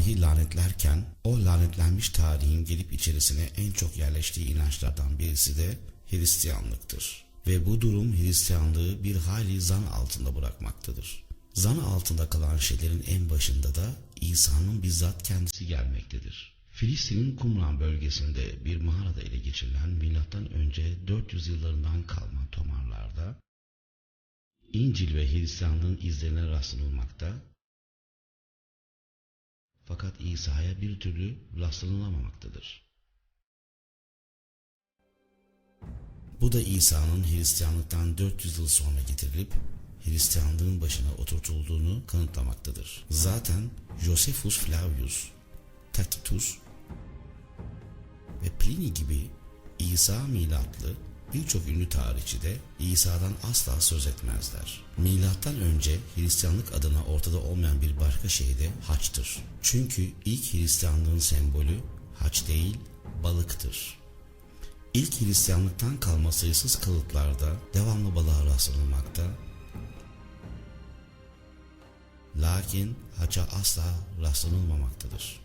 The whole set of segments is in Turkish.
tarihi lanetlerken o lanetlenmiş tarihin gelip içerisine en çok yerleştiği inançlardan birisi de Hristiyanlıktır. Ve bu durum Hristiyanlığı bir hayli zan altında bırakmaktadır. Zan altında kalan şeylerin en başında da İsa'nın bizzat kendisi gelmektedir. Filistin'in Kumran bölgesinde bir mağarada ele geçirilen milattan önce 400 yıllarından kalma tomarlarda İncil ve Hristiyanlığın izlerine rastlanılmakta fakat İsa'ya bir türlü rastlanılamamaktadır. Bu da İsa'nın Hristiyanlıktan 400 yıl sonra getirilip Hristiyanlığın başına oturtulduğunu kanıtlamaktadır. Zaten Josephus Flavius, Tacitus ve Pliny gibi İsa milatlı birçok ünlü tarihçi de İsa'dan asla söz etmezler. Milattan önce Hristiyanlık adına ortada olmayan bir başka şey de haçtır. Çünkü ilk Hristiyanlığın sembolü haç değil balıktır. İlk Hristiyanlıktan kalma sayısız kalıtlarda devamlı balığa rastlanılmakta. Lakin haça asla rastlanılmamaktadır.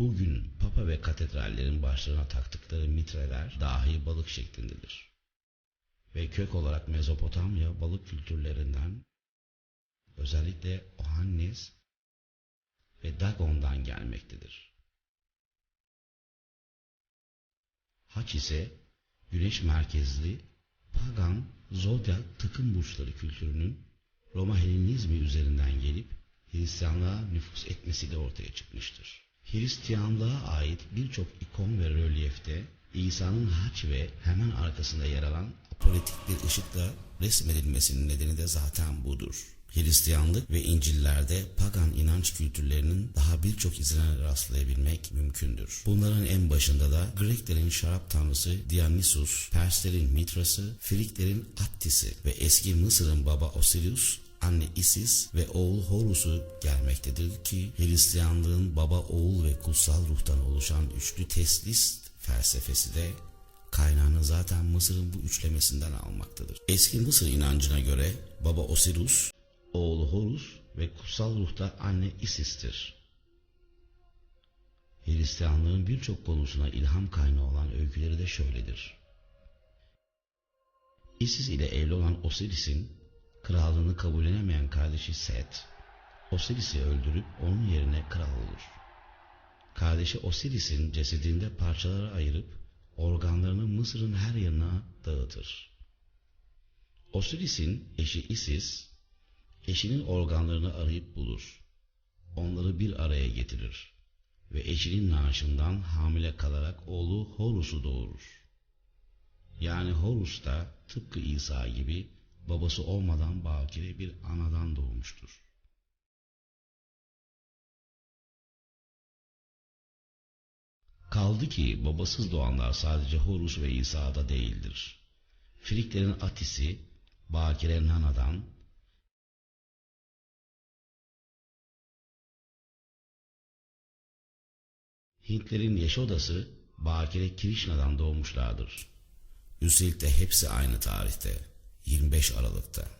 Bugün papa ve katedrallerin başlarına taktıkları mitreler dahi balık şeklindedir. Ve kök olarak Mezopotamya balık kültürlerinden özellikle Ohannes ve Dagon'dan gelmektedir. Haç ise güneş merkezli pagan zodyak takım burçları kültürünün Roma Helenizmi üzerinden gelip Hristiyanlığa nüfus etmesiyle ortaya çıkmıştır. Hristiyanlığa ait birçok ikon ve rölyefte İsa'nın haç ve hemen arkasında yer alan politik bir ışıkla resmedilmesinin nedeni de zaten budur. Hristiyanlık ve İncil'lerde pagan inanç kültürlerinin daha birçok izine rastlayabilmek mümkündür. Bunların en başında da Greklerin şarap tanrısı Dionysus, Perslerin Mitrası, Friklerin Attis'i ve eski Mısır'ın baba Osiris anne Isis ve oğul Horus'u gelmektedir ki Hristiyanlığın baba, oğul ve kutsal ruhtan oluşan üçlü teslis felsefesi de kaynağını zaten Mısır'ın bu üçlemesinden almaktadır. Eski Mısır inancına göre baba Osiris, oğlu Horus ve kutsal ruhta anne Isis'tir. Hristiyanlığın birçok konusuna ilham kaynağı olan öyküleri de şöyledir. Isis ile evli olan Osiris'in krallığını kabullenemeyen kardeşi Set, Osiris'i öldürüp onun yerine kral olur. Kardeşi Osiris'in cesedinde parçalara ayırıp organlarını Mısır'ın her yanına dağıtır. Osiris'in eşi Isis, eşinin organlarını arayıp bulur. Onları bir araya getirir ve eşinin naaşından hamile kalarak oğlu Horus'u doğurur. Yani Horus da tıpkı İsa gibi babası olmadan bakire bir anadan doğmuştur. Kaldı ki babasız doğanlar sadece Horus ve İsa'da değildir. Friklerin Atisi, Bakire Nana'dan, Hintlerin Yeşodası, Bakire Krishna'dan doğmuşlardır. Üstelik de hepsi aynı tarihte, 25 Aralık'ta.